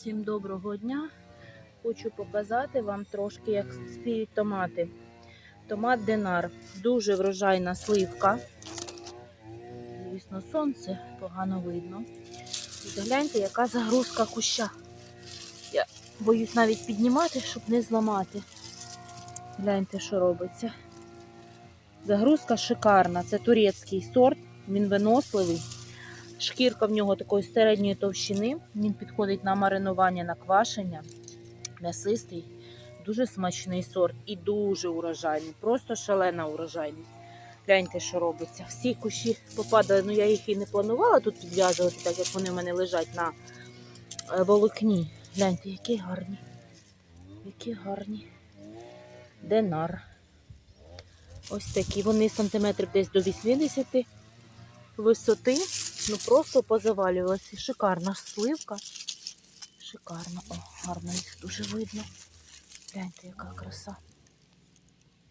Всім доброго дня. Хочу показати вам трошки, як спіють томати. Томат Динар. Дуже врожайна сливка. Звісно, сонце погано видно. І загляньте, яка загрузка куща. Я боюсь навіть піднімати, щоб не зламати. Гляньте, що робиться. Загрузка шикарна. Це турецький сорт, він виносливий. Шкірка в нього такої середньої товщини. Він підходить на маринування, на квашення. М'ясистий, дуже смачний сорт і дуже урожайний. Просто шалена урожайність. Гляньте, що робиться. Всі кущі попадали, ну я їх і не планувала тут підв'язувати, так як вони в мене лежать на е, волокні. Гляньте, які гарні. Які гарні. Денар. Ось такі. Вони сантиметрів десь до 80 висоти. Ну просто позавалювалася. Шикарна сливка. Шикарно. О, гарно їх дуже видно. Гляньте, яка краса.